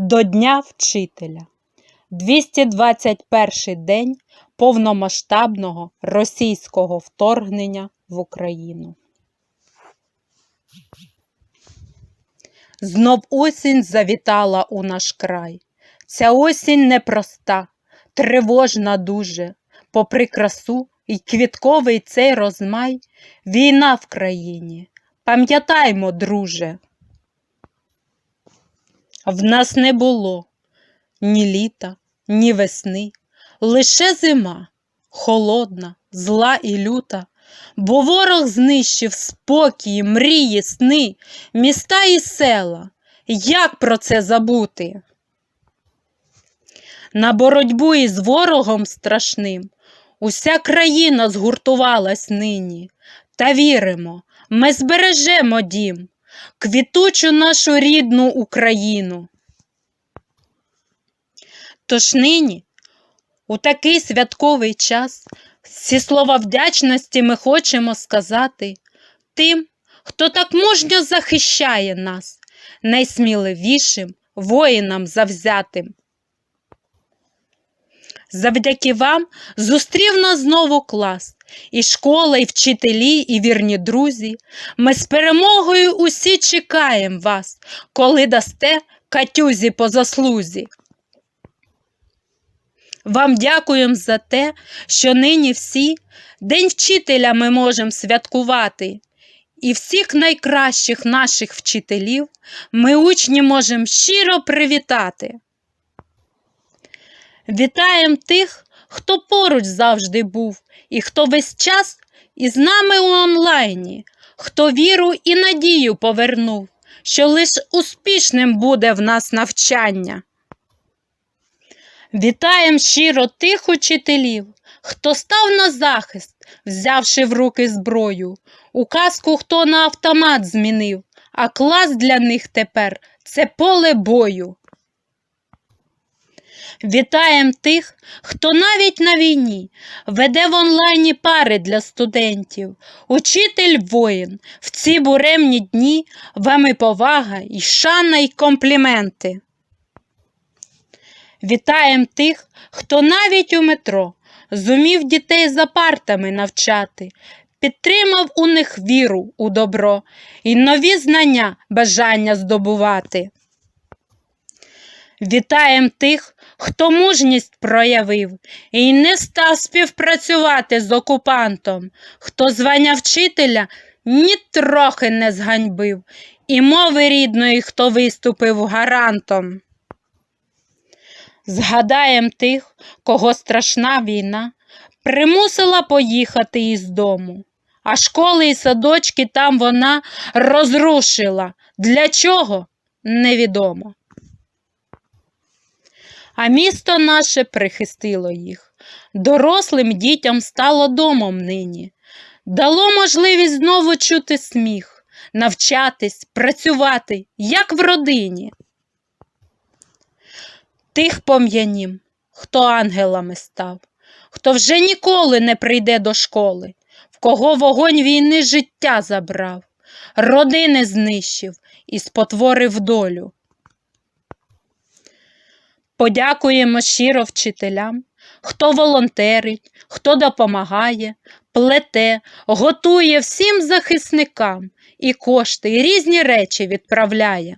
До Дня вчителя. 221 день повномасштабного російського вторгнення в Україну. Знов осінь завітала у наш край. Ця осінь непроста, тривожна дуже, попри красу і квітковий цей розмай, війна в країні. Пам'ятаймо, друже. В нас не було ні літа, ні весни, лише зима, холодна, зла і люта, бо ворог знищив спокій, мрії, сни, міста і села. Як про це забути? На боротьбу із ворогом страшним уся країна згуртувалась нині. Та віримо, ми збережемо дім, квітучу нашу рідну Україну. Тож нині, у такий святковий час, всі слова вдячності ми хочемо сказати тим, хто так мужньо захищає нас, найсміливішим воїнам завзятим. Завдяки вам зустрів нас знову клас, і школа, і вчителі, і вірні друзі. Ми з перемогою усі чекаємо вас, коли дасте катюзі по заслузі. Вам дякуємо за те, що нині всі День вчителя ми можемо святкувати. І всіх найкращих наших вчителів ми учні можемо щиро привітати. Вітаємо тих, хто поруч завжди був, і хто весь час із нами у онлайні, хто віру і надію повернув, що лише успішним буде в нас навчання. Вітаємо щиро тих учителів, хто став на захист, взявши в руки зброю. Указку хто на автомат змінив, а клас для них тепер це поле бою. Вітаємо тих, хто навіть на війні веде в онлайні пари для студентів. Учитель воїн, в ці буремні дні вам і повага, і шана, і компліменти. Вітаємо тих, хто навіть у метро зумів дітей за партами навчати, підтримав у них віру у добро і нові знання бажання здобувати. Вітаємо тих, хто мужність проявив і не став співпрацювати з окупантом, хто звання вчителя ні трохи не зганьбив, і мови рідної, хто виступив гарантом. Згадаєм тих, кого страшна війна примусила поїхати із дому, а школи і садочки там вона розрушила. Для чого? Невідомо. А місто наше прихистило їх. Дорослим дітям стало домом нині, дало можливість знову чути сміх, навчатись, працювати, як в родині. Тих пом'янім, хто ангелами став, хто вже ніколи не прийде до школи, в кого вогонь війни життя забрав, родини знищив і спотворив долю. Подякуємо щиро вчителям, хто волонтерить, хто допомагає, плете, готує всім захисникам і кошти, і різні речі відправляє.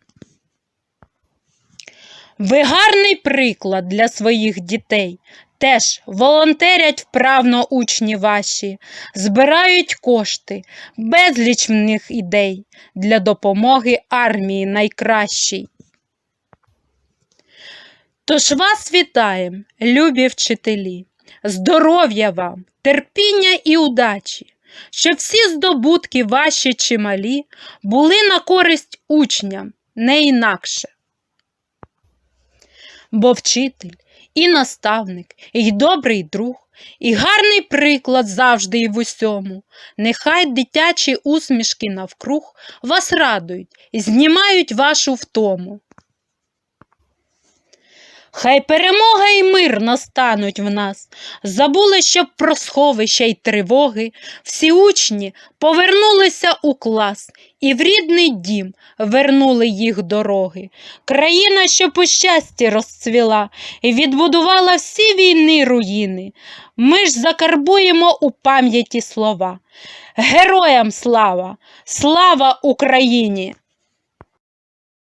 Ви гарний приклад для своїх дітей. Теж волонтерять вправно учні ваші, збирають кошти, безліч в них ідей для допомоги армії найкращій. Тож вас вітаємо, любі вчителі, здоров'я вам, терпіння і удачі, щоб всі здобутки ваші чималі були на користь учням, не інакше. Бо вчитель і наставник, і добрий друг, і гарний приклад завжди і в усьому. Нехай дитячі усмішки навкруг вас радують і знімають вашу втому. Хай перемога і мир настануть в нас. Забули, щоб про сховища й тривоги. Всі учні повернулися у клас і в рідний дім вернули їх дороги. Країна, що по щасті розцвіла і відбудувала всі війни руїни. Ми ж закарбуємо у пам'яті слова. Героям слава! Слава Україні!